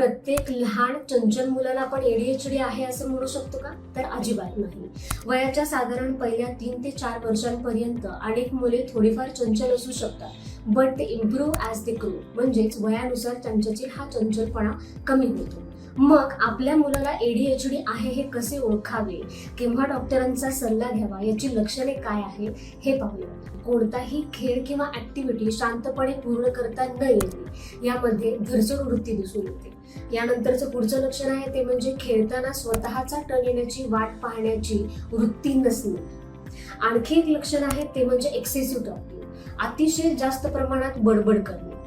प्रत्येक लहान चंचल मुलाला आपण एडीएचडी आहे असं म्हणू शकतो का? तर अजिबात नाही. वयाच्या साधारण पहिल्या तीन ते चार वर्षांपर्यंत अनेक मुले थोडीफार चंचल असू शकतात. बट ते इम्प्रूव्ह ॲज ते ग्रो म्हणजेच वयानुसार त्यांच्याची हा चंचलपणा कमी होतो. मग आपल्या मुलाला एडीएचडी आहे हे कसे ओळखावे? केव्हा डॉक्टरांचा सल्ला घ्यावा? याची लक्षणे काय आहे हे पाहूया. कोणताही खेळ किंवा ऍक्टिव्हिटी शांतपणे पूर्ण करता न येणे यामध्ये धरसड वृत्ती दिसून येते. यानंतरचं पुढचं लक्षण आहे ते म्हणजे खेळताना स्वतःचा टन येण्याची वाट पाहण्याची वृत्ती नसणे. आणखी एक लक्षण आहे ते म्हणजे एक्सेसिव्ह टॉकिंग अतिशय जास्त प्रमाणात बडबड करणे.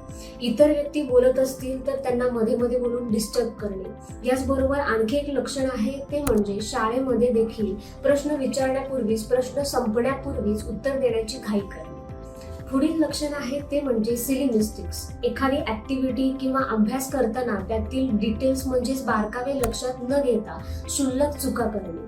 इतर व्यक्ती बोलत असतील तर त्यांना मध्ये मध्ये बोलून डिस्टर्ब करणे. याचबरोबर आणखी एक लक्षण आहे ते म्हणजे शाळेमध्ये देखील प्रश्न विचारण्यापूर्वीच प्रश्न संपण्यापूर्वीच उत्तर देण्याची घाई करणे. पुढील लक्षण आहे ते म्हणजे सिलिनिस्टिक्स एखादी ऍक्टिव्हिटी किंवा अभ्यास करताना त्यातील डिटेल्स म्हणजेच बारकावे लक्षात न घेता क्षुल्लक चुका करणे.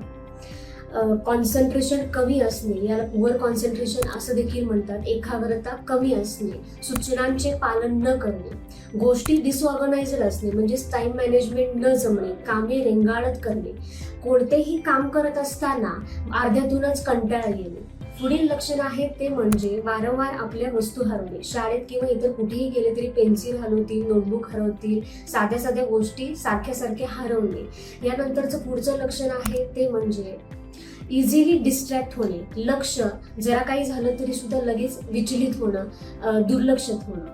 कॉन्सन्ट्रेशन कमी असणे याला पुअर कॉन्सन्ट्रेशन असं देखील म्हणतात. एकाग्रता कमी असणे सूचनांचे पालन न करणे गोष्टी डिसऑर्गनायझड असणे म्हणजेच टाईम मॅनेजमेंट न जमणे कामे रेंगाळत करणे. कोणतेही काम करत असताना अर्ध्यातूनच कंटाळा येणे. पुढील लक्षण आहे ते म्हणजे वारंवार आपल्या वस्तू हरवणे. शाळेत किंवा इतर कुठेही गेले तरी पेन्सिल हरवतील नोटबुक हरवतील साध्या साध्या गोष्टी सारख्या सारख्या हरवणे. यानंतरचं पुढचं लक्षण आहे ते म्हणजे इझिली डिस्ट्रॅक्ट होणे लक्ष जरा काही झालं तरी सुद्धा लगेच विचलित होणं दुर्लक्षित होणं.